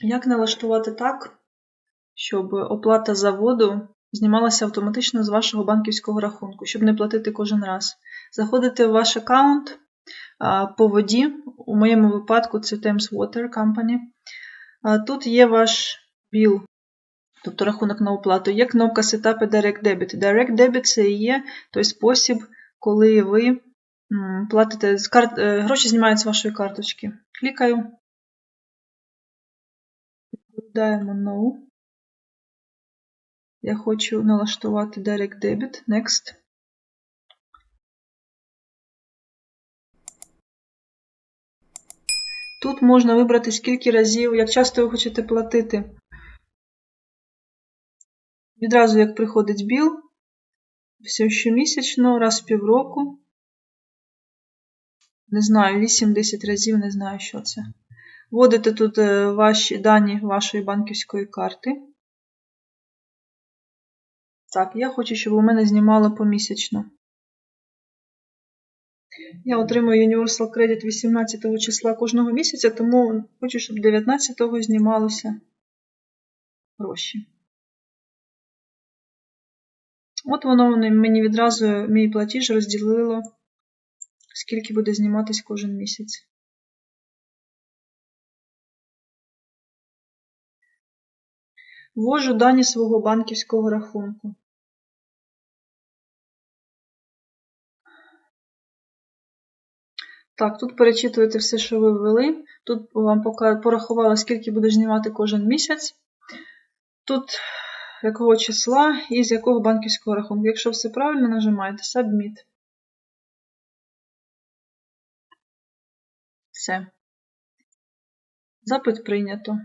Як налаштувати так, щоб оплата за воду знімалася автоматично з вашого банківського рахунку, щоб не платити кожен раз? Заходите в ваш аккаунт по воді. У моєму випадку це Thames Water Company. Тут є ваш біл, тобто рахунок на оплату. Є кнопка Setup Direct Debit. Direct Debit це і є той спосіб, коли ви платите е, гроші знімають з вашої карточки. Клікаю. Відповідаємо No. Я хочу налаштувати Direct Debit. Next. Тут можна вибрати скільки разів, як часто ви хочете платити. Відразу як приходить біл, все щомісячно, раз в півроку. Не знаю, 8-10 разів, не знаю, що це. Вводите тут е, ваші дані вашої банківської карти. Так, я хочу, щоб у мене знімало помісячно. Я отримую Universal Credit 18 числа кожного місяця, тому хочу, щоб 19-го знімалося гроші. От воно мені відразу мій платіж розділило, скільки буде зніматись кожен місяць. Ввожу дані свого банківського рахунку. Так, тут перечитуєте все, що ви ввели. Тут вам порахувала, скільки буде знімати кожен місяць. Тут якого числа і з якого банківського рахунку. Якщо все правильно, нажимаєте Submit. Все. Запит прийнято.